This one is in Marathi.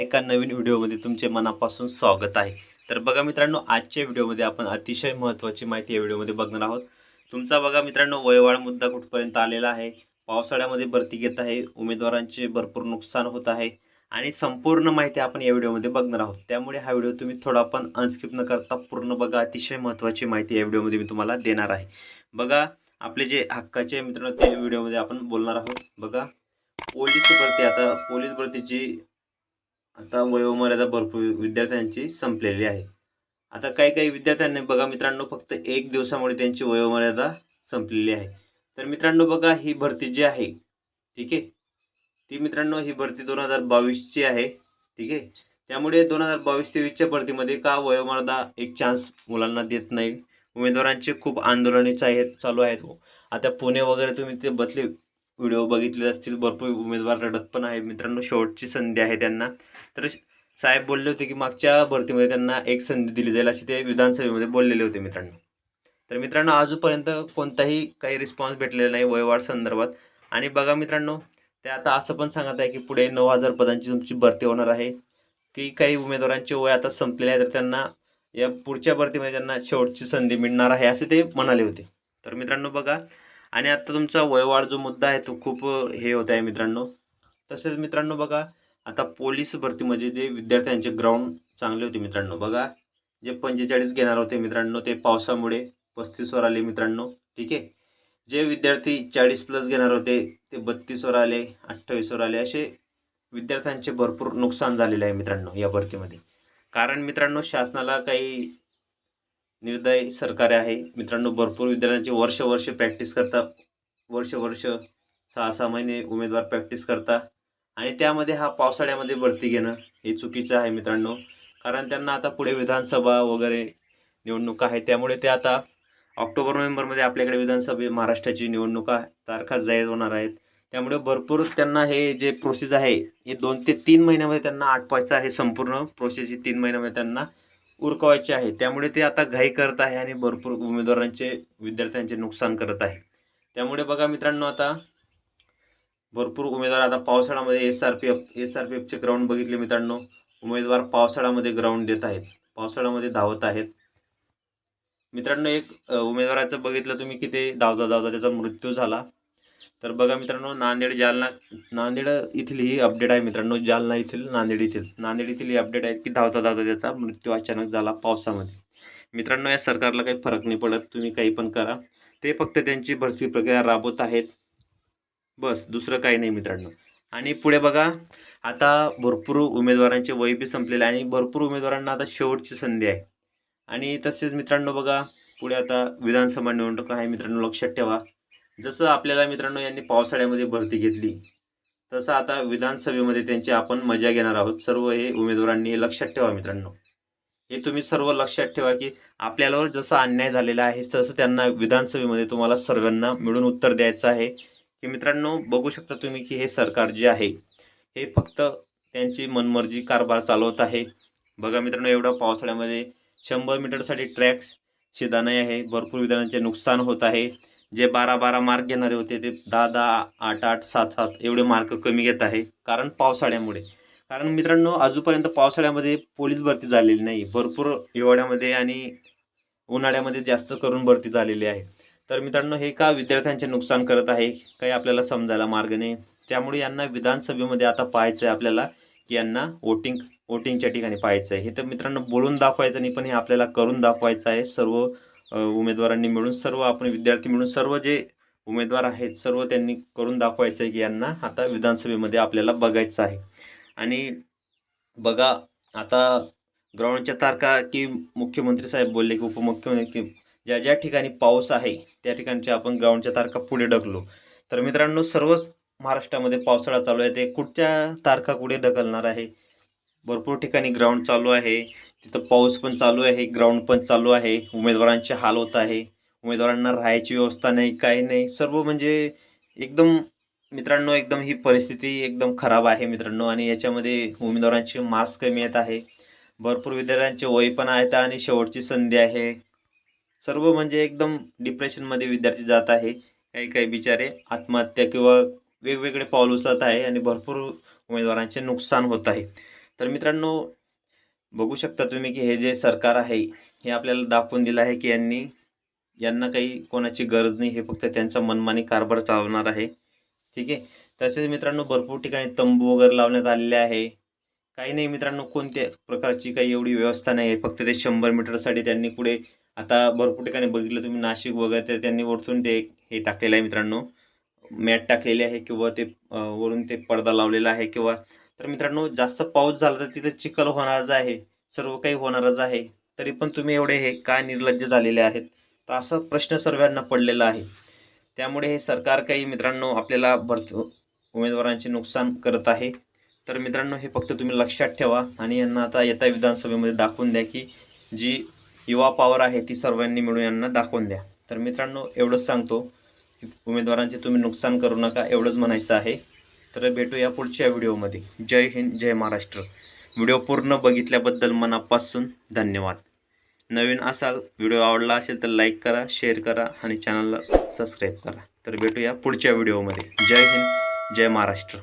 एका नवीन व्हिडिओमध्ये तुमचे मनापासून स्वागत आहे. तर बघा मित्रांनो आजच्या व्हिडिओमध्ये आपण अतिशय महत्त्वाची माहिती या व्हिडिओमध्ये बघणार आहोत. तुमचा बघा मित्रांनो वयवाढ मुद्दा कुठपर्यंत आलेला आहे? पावसाळ्यामध्ये भरती घेत आहे उमेदवारांचे भरपूर नुकसान होत आहे आणि संपूर्ण माहिती आपण या व्हिडिओमध्ये बघणार आहोत. त्यामुळे हा व्हिडिओ तुम्ही थोडा पण अनस्किप न करता पूर्ण बघा. अतिशय महत्त्वाची माहिती या व्हिडिओमध्ये मी तुम्हाला देणार आहे. बघा आपले जे हक्काचे मित्रांनो ते व्हिडिओमध्ये आपण बोलणार आहोत. बघा पोलीस भरती. आता पोलीस भरतीची आता वयोमर्यादा भरपूर विद्यार्थ्यांची संपलेली आहे. आता काही काही विद्यार्थ्यांनी बघा मित्रांनो फक्त एक दिवसामुळे त्यांची वयोमर्यादा संपलेली आहे. तर मित्रांनो बघा ही भरती जी आहे ठीक आहे? ती मित्रांनो ही भरती दोन हजार बावीसची आहे ठीक आहे? त्यामुळे दोन हजार बावीस तेवीसच्या भरतीमध्ये का वयोमर्यादा एक चान्स मुलांना देत नाही? उमेदवारांचे खूप आंदोलनेच आहेत चालू आहेत. आता पुणे वगैरे तुम्ही ते बदले व्हिडिओ बघितले असतील भरपूर उमेदवार रडत पण आहे मित्रांनो शेवटची संधी आहे त्यांना. तर साहेब बोलले होते की मागच्या भरतीमध्ये त्यांना एक संधी दिली जाईल असे ते विधानसभेमध्ये बोललेले होते मित्रांनो. तर मित्रांनो अजूनपर्यंत कोणताही काही रिस्पॉन्स भेटलेला नाही वयवाढ संदर्भात. आणि बघा मित्रांनो ते आता असं पण सांगत आहे की पुढे नऊ हजार पदांची तुमची भरती होणार आहे. की काही उमेदवारांचे वय आता संपलेले आहे तर त्यांना या पुढच्या भरतीमध्ये त्यांना शेवटची संधी मिळणार आहे असे ते म्हणाले होते. तर मित्रांनो बघा आणि आता तुमचा वयवाढ जो मुद्दा आहे तो खूप हे होत आहे मित्रांनो. तसेच मित्रांनो बघा आता पोलीस भरतीमध्ये म्हणजे जे विद्यार्थ्यांचे ग्राउंड चांगले होते मित्रांनो. बघा जे पंचेचाळीस घेणार होते मित्रांनो ते पावसामुळे पस्तीसवर आले मित्रांनो. ठीक आहे? जे विद्यार्थी चाळीस प्लस घेणार होते ते बत्तीसवर आले अठ्ठावीसवर आले. असे विद्यार्थ्यांचे भरपूर नुकसान झालेले आहे मित्रांनो या भरतीमध्ये. कारण मित्रांनो शासनाला काही निर्दय सरकार आहे. मित्रांनो भरपूर विद्यार्थ्यांचे वर्ष वर्ष प्रॅक्टिस करता वर्ष वर्ष सहा सहा महिने उमेदवार प्रॅक्टिस करता आणि त्यामध्ये हा पावसाळ्यामध्ये भरती घेणं हे चुकीचं आहे मित्रांनो. कारण त्यांना आता पुढे विधानसभा वगैरे निवडणुका आहे त्यामुळे ते आता ऑक्टोबर नोव्हेंबरमध्ये आपल्याकडे विधानसभे महाराष्ट्राची निवडणुका तारखा जाहीर होणार आहेत. त्यामुळे भरपूर त्यांना हे जे प्रोसेस आहे हे दोन ते तीन महिन्यामध्ये त्यांना आठवायचं आहे संपूर्ण प्रोसेस ही तीन महिन्यामध्ये त्यांना उरकवायचे आहे. त्यामुळे ते आता घाई करत आहे आणि भरपूर उमेदवारांचे विद्यार्थ्यांचे नुकसान करत आहे. त्यामुळे बघा मित्रांनो आता भरपूर उमेदवार आता पावसाळ्यामध्ये S R P F S R P एफचे ground बघितले मित्रांनो. उमेदवार पावसाळ्यामध्ये ग्राउंड देत आहेत. पावसाळ्यामध्ये धावत आहेत. मित्रांनो एक उमेदवाराचं बघितलं तुम्ही की ते धावता धावता त्याचा मृत्यू झाला. तर बघा मित्रांनो नांदेड जालना नांदेड येथील ही अपडेट आहे मित्रांनो. जालना येथील नांदेड येथील नांदेड येथील ही अपडेट आहे की धावता धावता त्याचा मृत्यू अचानक झाला पावसामध्ये. मित्रांनो या सरकारला काही फरक नाही पडत. तुम्ही काही पण करा. ते फक्त त्यांची भरती प्रक्रिया राबवत आहेत. बस दुसरं काही नाही मित्रांनो. आणि पुढे बघा आता भरपूर उमेदवारांचे वय बी संपलेले आहे आणि भरपूर उमेदवारांना आता शेवटची संधी आहे. आणि तसेच मित्रांनो बघा पुढे आता विधानसभा निवडणूक आहे मित्रांनो लक्षात ठेवा. जसं आपल्याला मित्रांनो यांनी पावसाळ्यामध्ये भरती घेतली तसं आता विधानसभेमध्ये त्यांची आपण मजा घेणार आहोत. सर्व हे उमेदवारांनी हे लक्षात ठेवा मित्रांनो. हे तुम्ही सर्व लक्षात ठेवा की आपल्यावर जसा अन्याय झालेला आहे तसं त्यांना विधानसभेमध्ये तुम्हाला सर्वांना मिळून उत्तर द्यायचं आहे. की मित्रांनो बघू शकता तुम्ही की हे सरकार जे आहे हे फक्त त्यांची मनमर्जी कारभार चालवत आहे. बघा मित्रांनो एवढा पावसाळ्यामध्ये शंभर मीटरसाठी ट्रॅक्स शिदानाही आहे. भरपूर विधानांचे नुकसान होत आहे. जे बारा बारा मार्क घेणारे होते ते दहा दहा आठ आठ सात सात एवढे मार्क कमी घेत आहे. कारण पावसाळ्यामुळे. कारण मित्रांनो अजूनपर्यंत पावसाळ्यामध्ये पोलीस भरती झालेली नाही. भरपूर हिवाळ्यामध्ये आणि उन्हाळ्यामध्ये जास्त करून भरती झालेली आहे. तर मित्रांनो हे का विद्यार्थ्यांचे नुकसान करत आहे काही आपल्याला समजायला मार्ग नाही. त्यामुळे यांना विधानसभेमध्ये आता पाहायचं आहे आपल्याला की यांना वोटिंग वोटिंगच्या ठिकाणी पाहायचं आहे हे तर मित्रांनो बोलून दाखवायचं नाही पण हे आपल्याला करून दाखवायचं आहे. सर्व उमेदवारांनी मिळून सर्व आपण विद्यार्थी मिळून सर्व जे उमेदवार आहेत सर्व त्यांनी करून दाखवायचं आहे की यांना आता विधानसभेमध्ये आपल्याला बघायचं आहे. आणि बघा आता ग्राउंडच्या तारखा की मुख्यमंत्री साहेब बोलले की उपमुख्यमंत्री ज्या ज्या ठिकाणी पाऊस आहे त्या ठिकाणच्या आपण ग्राउंडच्या तारखा पुढे ढकलो. तर मित्रांनो सर्वच महाराष्ट्रामध्ये पावसाळा चालू आहे ते कुठच्या तारखा कुठे ढकलणार आहे? भरपूर ठिकाणी ग्राउंड चालू आहे. तिथं पाऊस पण चालू आहे ग्राउंड पण चालू आहे. उमेदवारांचे हाल होत आहे. उमेदवारांना राहायची व्यवस्था नाही काही नाही. सर्व म्हणजे एकदम मित्रांनो एकदम ही परिस्थिती एकदम खराब आहे मित्रांनो. आणि याच्यामध्ये उमेदवारांचे मार्क्स कमी येत आहे. भरपूर विद्यार्थ्यांचे वय पण आहेत आणि शेवटची संधी आहे. सर्व म्हणजे एकदम डिप्रेशनमध्ये विद्यार्थी जात आहे. काही काही बिचारे आत्महत्या किंवा वेगवेगळे पाऊल उचलत आहे आणि भरपूर उमेदवारांचे नुकसान होत आहे. तर मित्रांनो बघू शकता तुम्ही की हे जे सरकार आहे हे आपल्याला दाखवून दिलं आहे की यांनी यांना काही कोणाची गरज नाही हे फक्त त्यांचा मनमानी कारभार चालवणार आहे. ठीक आहे? तसेच मित्रांनो भरपूर ठिकाणी तंबू वगैरे लावण्यात आलेले आहे. काही नाही मित्रांनो कोणत्या प्रकारची काही एवढी व्यवस्था नाही आहे. फक्त ते शंभर मीटरसाठी त्यांनी पुढे आता भरपूर ठिकाणी बघितलं तुम्ही नाशिक वगैरे ते त्यांनी वरतून ते हे टाकलेलं आहे मित्रांनो. मॅट टाकलेली आहे किंवा ते वरून ते पडदा लावलेला आहे किंवा तर मित्रांनो जास्त पाऊस झाला तर तिथं चिखल होणारच आहे. सर्व काही होणारच आहे. तरी पण तुम्ही एवढे हे काय निर्लज्ज झालेले आहेत? तर असा प्रश्न सर्वांना पडलेला आहे. त्यामुळे हे सरकार काही मित्रांनो आपल्याला भरत उमेदवारांचे नुकसान करत आहे. तर मित्रांनो हे फक्त तुम्ही लक्षात ठेवा आणि यांना आता येत्या विधानसभेमध्ये दाखवून द्या की जी युवा पॉवर आहे ती सर्वांनी मिळून यांना दाखवून द्या. तर मित्रांनो एवढंच सांगतो की उमेदवारांचे तुम्ही नुकसान करू नका एवढंच म्हणायचं आहे. तर भेटूया पुढच्या व्हिडिओमध्ये. जय हिंद जय महाराष्ट्र. व्हिडिओ पूर्ण बघितल्याबद्दल मनापासून धन्यवाद. नवीन असाल व्हिडिओ आवडला असेल तर लाईक करा शेअर करा आणि चॅनलला सबस्क्राईब करा. तर भेटूया पुढच्या व्हिडिओमध्ये. जय हिंद जय महाराष्ट्र.